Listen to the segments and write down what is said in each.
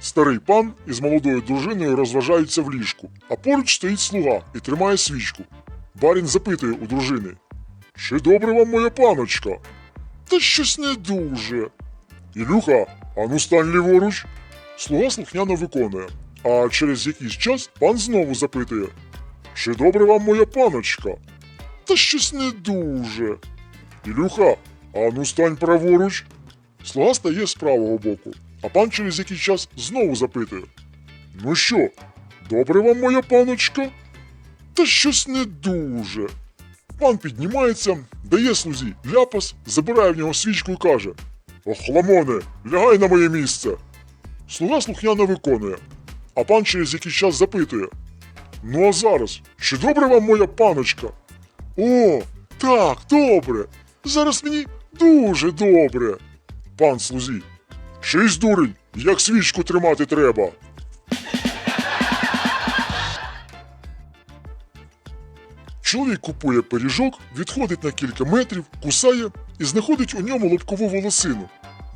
Старий пан із молодою дружиною розважаються в ліжку, а поруч стоїть слуга і тримає свічку. Барін запитує у дружини: Чи добре вам моя паночка? Та щось не дуже. Ілюха, ану стань ліворуч. Слуга слухняно виконує, а через якийсь час пан знову запитує: Чи добре вам моя паночка? Та щось не дуже. Ілюха, ану стань праворуч. Слуга стає з правого боку, а пан через якийсь час знову запитує: Ну що, добре вам моя паночка? Та щось не дуже. Пан піднімається, дає слузі ляпас, забирає в нього свічку і каже: Охламоне, лягай на моє місце. Слуга слухняно виконує, а пан через якийсь час запитує: Ну а зараз, чи добре вам моя паночка? О, так, добре. Зараз мені дуже добре. Пан слузі. Чись дурень, як свічку тримати треба. Чоловік купує пиріжок, відходить на кілька метрів, кусає і знаходить у ньому лобкову волосину.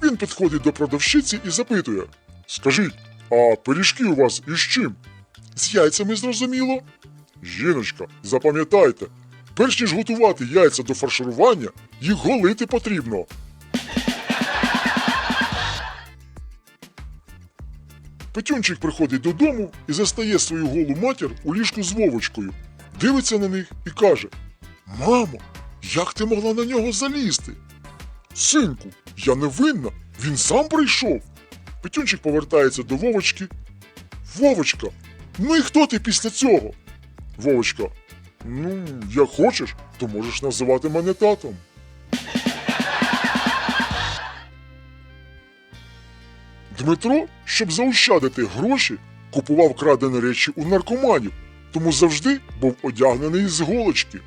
Він підходить до продавщиці і запитує: Скажіть, а пиріжки у вас із чим? З яйцями зрозуміло? Жіночка, запам'ятайте, перш ніж готувати яйця до фарширування, їх голити потрібно. Петюнчик приходить додому і застає свою голу матір у ліжку з Вовочкою, дивиться на них і каже: Мамо, як ти могла на нього залізти? Синку, я не винна, він сам прийшов. Петюнчик повертається до Вовочки. Вовочка, ну і хто ти після цього? Вовочка, ну, як хочеш, то можеш називати мене татом. Дмитро, щоб заощадити гроші, купував крадені речі у наркоманів, тому завжди був одягнений з голочки.